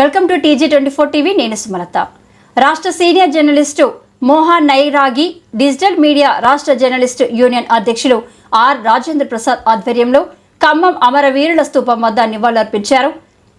Welcome to TG twenty four TV నేను సుమలత. రాష్ట్ర senior journalist Mohan నైరాగి digital media రాష్ట్ర journalist union అధ్యక్షులు ఆర్ రాజేంద్ర ప్రసాద్ ఆధ్వర్యంలో ఖమ్మం అమరవీరుల స్తూపం వద్ద నివాళులర్పించారు.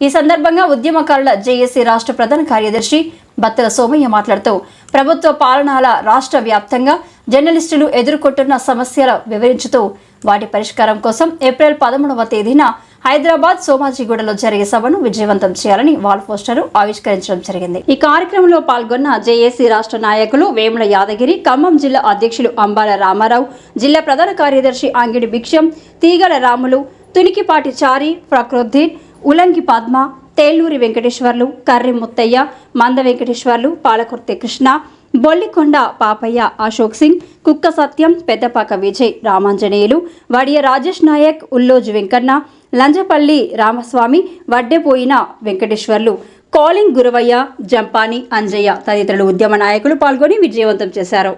ఈ సందర్భంగా ఉద్యమకారుల జేఏసీ రాష్ట్ర ప్రధాన కార్యదర్శి బత్తల సోమయ్య మాట్లాడుతూ ప్రభుత్వ పాలనాల రాష్ట్ర వ్యాప్తంగా జర్నలిస్టులు ఎదుర్కొంటున్న సమస్యల వివరించుతూ వాటి పరిష్కారం కోసం ఏప్రిల్ పదమూడవ తేదీన హైదరాబాద్ సోమాజిగూడలో జరిగే సభను విజయవంతం చేయాలని వాల్ పోస్టర్ ఆవిష్కరించడం జరిగింది. ఈ కార్యక్రమంలో పాల్గొన్న జేఏసీ రాష్ట్ర నాయకులు వేముల యాదగిరి ఖమ్మం జిల్లా అధ్యక్షులు అంబాల రామారావు జిల్లా ప్రధాన కార్యదర్శి అంగిడి భిక్షం తీగల రాములు తునికిపాటి చారి ఫక్రుద్దీన్ ఉలంగి పద్మ తేలూరి వెంకటేశ్వర్లు కర్రి ముత్తయ్య మంద వెంకటేశ్వర్లు పాలకుర్తి కృష్ణ బొల్లికొండ పాపయ్య అశోక్ సింగ్ కుక్క సత్యం పెద్దపాక విజయ్ రామాంజనేయులు వడియ రాజేష్ నాయక్ ఉల్లోజ్ వెంకన్న లంజపల్లి రామస్వామి వడ్డెపోయిన వెంకటేశ్వర్లు కాలింగ్ గురవయ్య జంపాని అంజయ్య తదితరులు ఉద్యమ నాయకులు పాల్గొని విజయవంతం చేశారు.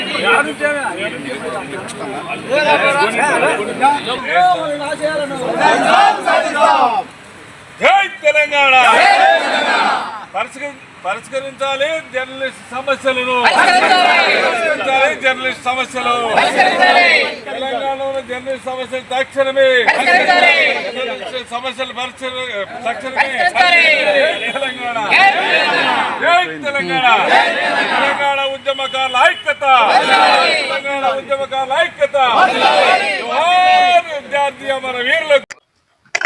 తెలంగాణ. పరిష్కరించాలి జర్నలిస్ట్ సమస్యలను. పరిష్కరించాలి. జర్నలిస్ట్ సమస్యలు. తెలంగాణలో జర్నలిస్ట్ సమస్యలు తక్షణమే. సమస్యలు తక్షణమే. తెలంగాణ. జై తెలంగాణ. తెలంగాణ. ఉద్యమకారుల ఐక్యత. తెలంగాణ ఉద్యమకారుల ఐక్యత. విద్యార్థి అమర వీరులకు.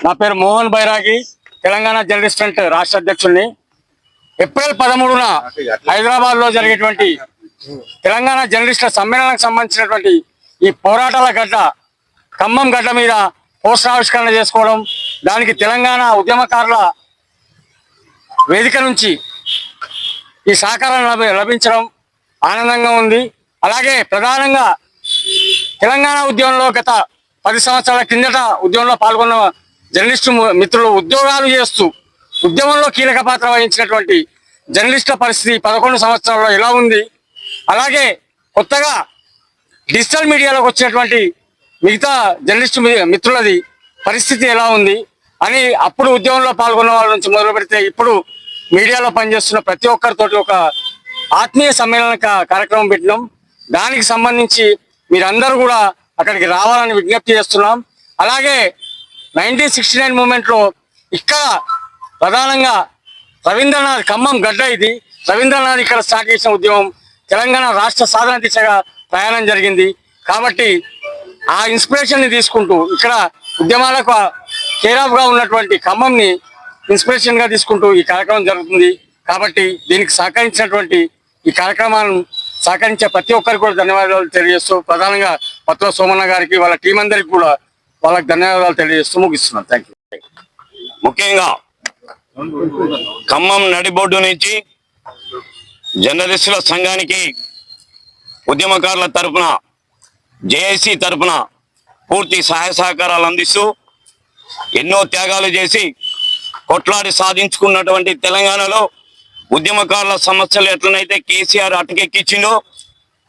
నా పేరు మోహన్ బైరాగి తెలంగాణ జర్నలిస్ట్ ఫ్రంట్ రాష్ట్ర అధ్యక్షుడిని. ఏప్రిల్ పదమూడున హైదరాబాద్లో జరిగేటువంటి తెలంగాణ జర్నలిస్టుల సమ్మేళనానికి సంబంధించినటువంటి ఈ పోరాటాల గడ్డ ఖమ్మం గడ్డ మీద పోస్టర్ ఆవిష్కరణ చేసుకోవడం దానికి తెలంగాణ ఉద్యమకారుల వేదిక నుంచి ఈ సహకారం లభి- లభించడం ఆనందంగా ఉంది. అలాగే ప్రధానంగా తెలంగాణ ఉద్యమంలో గత పది సంవత్సరాల కిందట ఉద్యమంలో పాల్గొన్న జర్నలిస్టు మిత్రులు ఉద్యోగాలు చేస్తూ ఉద్యమంలో కీలక పాత్ర వహించినటువంటి జర్నలిస్టుల పరిస్థితి పదకొండు సంవత్సరాల్లో ఎలా ఉంది? అలాగే కొత్తగా డిజిటల్ మీడియాలోకి వచ్చినటువంటి మిగతా జర్నలిస్టు మిత్రులది పరిస్థితి ఎలా ఉంది? అని అప్పుడు ఉద్యమంలో పాల్గొన్న వాళ్ళ నుంచి మొదలు పెడితే ఇప్పుడు మీడియాలో పనిచేస్తున్న ప్రతి ఒక్కరితోటి ఒక ఆత్మీయ సమ్మేళన కార్యక్రమం పెట్టినాం. దానికి సంబంధించి మీరందరూ కూడా అక్కడికి రావాలని విజ్ఞప్తి చేస్తున్నాం. అలాగే నైన్టీన్ సిక్స్టీ నైన్ మూమెంట్లో ఇక్కడ ప్రధానంగా రవీంద్రనాథ్ ఖమ్మం గడ్డ ఇది. రవీంద్రనాథ్ ఇక్కడ స్టార్ట్ చేసిన ఉద్యమం. తెలంగాణ రాష్ట్ర సాధన దిశగా ప్రయాణం జరిగింది. కాబట్టి ఆ ఇన్స్పిరేషన్ని తీసుకుంటూ ఇక్కడ ఉద్యమాలకు కేరాఫ్గా ఉన్నటువంటి ఖమ్మంని ఇన్స్పిరేషన్గా తీసుకుంటూ ఈ కార్యక్రమం జరుగుతుంది. కాబట్టి దీనికి సహకరించినటువంటి ఈ కార్యక్రమాలను సహకరించే ప్రతి ఒక్కరికి కూడా ధన్యవాదాలు తెలియజేస్తూ ప్రధానంగా పత్ర సోమన్న గారికి వాళ్ళ టీం అందరికి కూడా వాళ్ళకి ధన్యవాదాలు తెలియజేస్తూ ముగిస్తున్నాను. థ్యాంక్ యూ ముఖ్యంగా ఖమ్మం నడిబొడ్డు నుంచి జర్నలిస్టుల సంఘానికి ఉద్యమకారుల తరపున జేఏసీ తరపున పూర్తి సహాయ సహకారాలు అందిస్తూ ఎన్నో త్యాగాలు చేసి కొట్లాడి సాధించుకున్నటువంటి తెలంగాణలో ఉద్యమకారుల సమస్యలు ఎట్లనైతే కేసీఆర్ అటకెక్కిచ్చిందో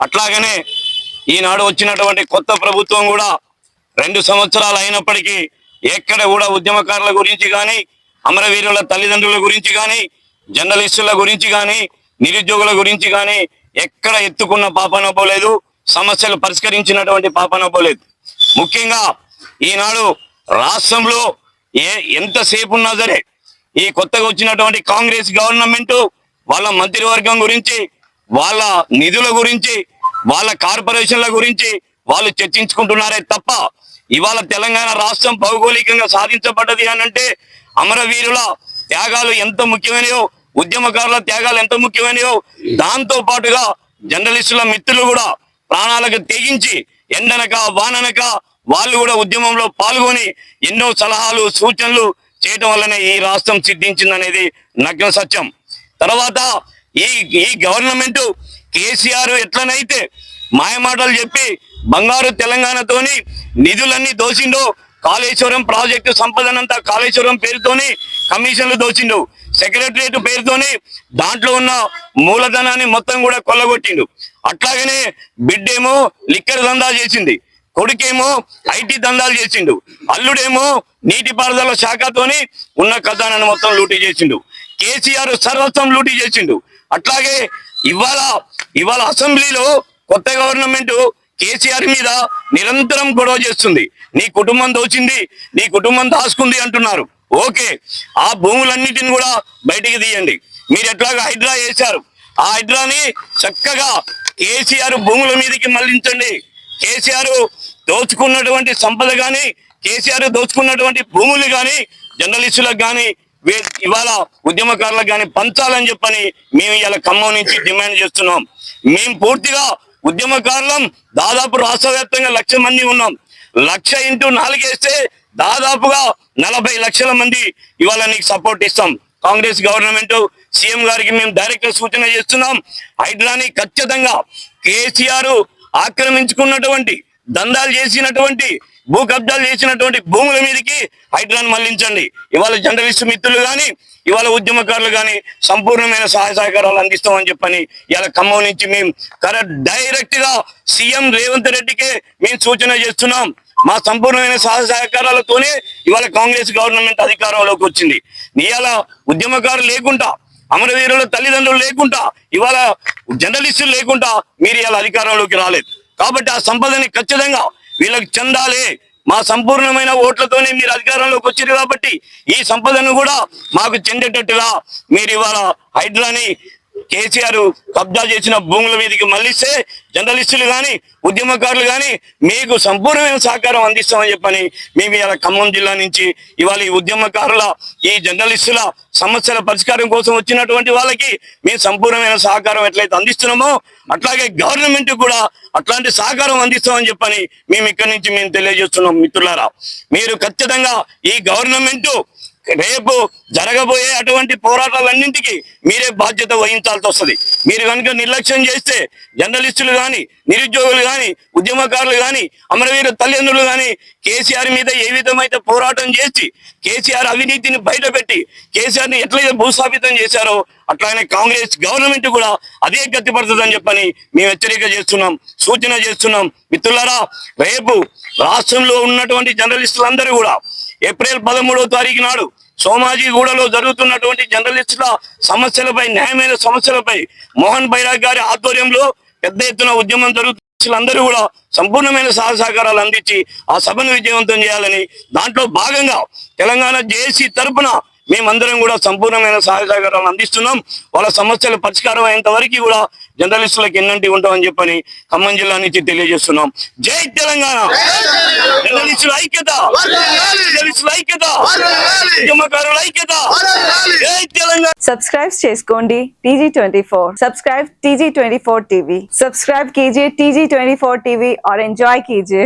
అట్లాగనే ఈనాడు వచ్చినటువంటి కొత్త ప్రభుత్వం కూడా రెండు సంవత్సరాలు అయినప్పటికీ ఎక్కడ కూడా ఉద్యమకారుల గురించి కానీ అమరవీరుల తల్లిదండ్రుల గురించి కానీ జర్నలిస్టుల గురించి కానీ నిరుద్యోగుల గురించి కానీ ఎక్కడ ఎత్తుకున్న పాపన పోలేదు సమస్యలు పరిష్కరించినటువంటి పాపన పోలేదు ముఖ్యంగా ఈనాడు రాష్ట్రంలో ఏ ఎంతసేపు ఉన్నా సరే ఈ కొత్తగా వచ్చినటువంటి కాంగ్రెస్ గవర్నమెంట్ వాళ్ళ మంత్రివర్గం గురించి వాళ్ళ నిధుల గురించి వాళ్ళ కార్పొరేషన్ల గురించి వాళ్ళు చర్చించుకుంటున్నారే తప్ప ఇవాళ తెలంగాణ రాష్ట్రం భౌగోళికంగా సాధించబడ్డది అని అంటే అమరవీరుల త్యాగాలు ఎంత ముఖ్యమైనయో ఉద్యమకారుల త్యాగాలు ఎంత ముఖ్యమైనయో దాంతో పాటుగా జర్నలిస్టుల మిత్రులు కూడా ప్రాణాలకు తెగించి ఎండనక వాననక వాళ్ళు కూడా ఉద్యమంలో పాల్గొని ఎన్నో సలహాలు సూచనలు చేయటం వల్లనే ఈ రాష్ట్రం సిద్ధించిందనేది నగ్న సత్యం. తర్వాత ఈ ఈ గవర్నమెంట్ కేసీఆర్ ఎట్లనైతే మాయమాటలు చెప్పి బంగారు తెలంగాణతోని నిధులన్నీ దోచిండు. కాళేశ్వరం ప్రాజెక్టు సంపదనంతా కాళేశ్వరం పేరుతోని కమిషన్లు దోచిండు. సెక్రటరియట్ పేరుతోని దాంట్లో ఉన్న మూలధనాన్ని మొత్తం కూడా కొల్లగొట్టిండు. అట్లాగనే బిడ్డేమో లిక్కర్ దందా చేసింది. కొడుకేమో ఐటీ దందాలు చేసిండు. అల్లుడేమో నీటిపారుదల శాఖతోని ఉన్న ఖజానాన్ని మొత్తం లూటీ చేసిండు. కేసీఆర్ సర్వస్వం లూటీ చేసిండు. అట్లాగే ఇవాళ ఇవాళ అసెంబ్లీలో కొత్త గవర్నమెంట్ కేసీఆర్ మీద నిరంతరం గొడవ చేస్తుంది. నీ కుటుంబం దోచింది నీ కుటుంబం దాచుకుంది అంటున్నారు. ఓకే ఆ భూములన్నిటిని కూడా బయటికి తీయండి. మీరు ఎట్లాగా హైడ్రా చేశారు? ఆ హైడ్రాని చక్కగా కేసీఆర్ భూముల మీదకి మళ్ళించండి. కేసీఆర్ దోచుకున్నటువంటి సంపద కానీ కేసీఆర్ దోచుకున్నటువంటి భూములు కానీ జర్నలిస్టులకు కానీ ఇవాళ ఉద్యమకారులకు కానీ పంచాలని చెప్పని మేము ఇలా ఖమ్మం నుంచి డిమాండ్ చేస్తున్నాం. మేము పూర్తిగా ఉద్యమకారులం దాదాపు రాష్ట్ర వ్యాప్తంగా లక్ష మంది ఉన్నాం. లక్ష ఇంటూ నాలుగేస్తే దాదాపుగా నలభై లక్షల మంది ఇవాళ నీకు సపోర్ట్ ఇస్తాం. కాంగ్రెస్ గవర్నమెంట్ సీఎం గారికి మేము డైరెక్ట్ సూచన చేస్తున్నాం. హైడ్రాని ఖచ్చితంగా కేసీఆర్ ఆక్రమించుకున్నటువంటి దందాలు చేసినటువంటి భూ కబ్జాలు చేసినటువంటి భూముల మీదకి హైడ్రాన్ మళ్ళించండి. ఇవాళ జర్నలిస్ట్ మిత్రులు కానీ ఇవాళ ఉద్యమకారులు కానీ సంపూర్ణమైన సహాయ సహకారాలు అందిస్తామని చెప్పని ఇవాళ ఖమ్మం నుంచి మేము కరెక్ట్ డైరెక్ట్గా సీఎం రేవంత్ రెడ్డికే మేము సూచన చేస్తున్నాం. మా సంపూర్ణమైన సహాయ సహకారాలతోనే ఇవాళ కాంగ్రెస్ గవర్నమెంట్ అధికారంలోకి వచ్చింది. ఇవాళ ఉద్యమకారులు లేకుండా అమరవీరుల తల్లిదండ్రులు లేకుండా ఇవాళ జర్నలిస్టులు లేకుండా మీరు ఇవాళ అధికారంలోకి రాలేదు. కాబట్టి ఆ సంపదని ఖచ్చితంగా వీళ్ళకి చెందాలి. మా సంపూర్ణమైన ఓట్లతోనే మీరు అధికారంలోకి వచ్చారు కాబట్టి ఈ సంపదను కూడా మాకు చెందేటట్టుగా మీరు ఇవాళ హైడ్రాని కేసీఆర్ కబ్జా చేసిన భూముల మీదకి మళ్ళిస్తే జర్నలిస్టులు కానీ ఉద్యమకారులు కానీ మీకు సంపూర్ణమైన సహకారం అందిస్తామని చెప్పని మేము ఇలా ఖమ్మం జిల్లా నుంచి ఇవాళ ఈ ఉద్యమకారుల ఈ జర్నలిస్టుల సమస్యల పరిష్కారం కోసం వచ్చినటువంటి వాళ్ళకి మేము సంపూర్ణమైన సహకారం ఎట్లయితే అందిస్తున్నామో అట్లాగే గవర్నమెంట్ కూడా అట్లాంటి సహకారం అందిస్తామని చెప్పని మేము ఇక్కడి నుంచి మేము తెలియజేస్తున్నాం మిత్రులారా. మీరు ఖచ్చితంగా ఈ గవర్నమెంట్ రేపు జరగబోయే అటువంటి పోరాటాలన్నింటికి మీరే బాధ్యత వహించాల్సి వస్తుంది. మీరు కనుక నిర్లక్ష్యం చేస్తే జర్నలిస్టులు కానీ నిరుద్యోగులు కానీ ఉద్యమకారులు కానీ అమరవీర తల్లిదండ్రులు కానీ కేసీఆర్ మీద ఏ విధమైతే పోరాటం చేసి కేసీఆర్ అవినీతిని బయటపెట్టి కేసీఆర్ని ఎట్లయితే భూస్థాపితం చేశారో అట్లానే కాంగ్రెస్ గవర్నమెంట్ కూడా అదే గతిపడుతుందని చెప్పని మేము హెచ్చరిక చేస్తున్నాం సూచన చేస్తున్నాం. మిత్రులారా రేపు రాష్ట్రంలో ఉన్నటువంటి జర్నలిస్టులందరూ కూడా ఏప్రిల్ పదమూడవ తారీఖు నాడు సోమాజిగూడలో జరుగుతున్నటువంటి జర్నలిస్టుల సమస్యలపై న్యాయమైన సమస్యలపై మోహన్ బైరాగ్ గారి ఆధ్వర్యంలో పెద్ద ఎత్తున ఉద్యమం జరుగుతుంది అందరూ కూడా సంపూర్ణమైన సహాయ సహకారాలు అందించి ఆ సభను విజయవంతం చేయాలని దాంట్లో భాగంగా తెలంగాణ జేఏసీ తరఫున మేమందరం కూడా సంపూర్ణమైన సహాయ సహకారాలు అందిస్తున్నాం. వాళ్ళ సమస్యల పరిష్కారం అయ్యేంత వరకు కూడా జర్నలిస్టులకు ఎన్నంటి ఉంటామని చెప్పని ఖమ్మం జిల్లా నుంచి తెలియజేస్తున్నాం జై తెలంగాణ జర్నలిస్టుల ఐక్యత జర్నలిస్టుల ఐక్యత ఉద్యమకారుల ఐక్యత జై తెలంగాణ సబ్స్క్రైబ్ చేసుకోండి TG twenty four subscribe TG twenty four TV subscribe कीजिए टीजी ट्वेंटी फोर टीवी और एंजॉय कीजिए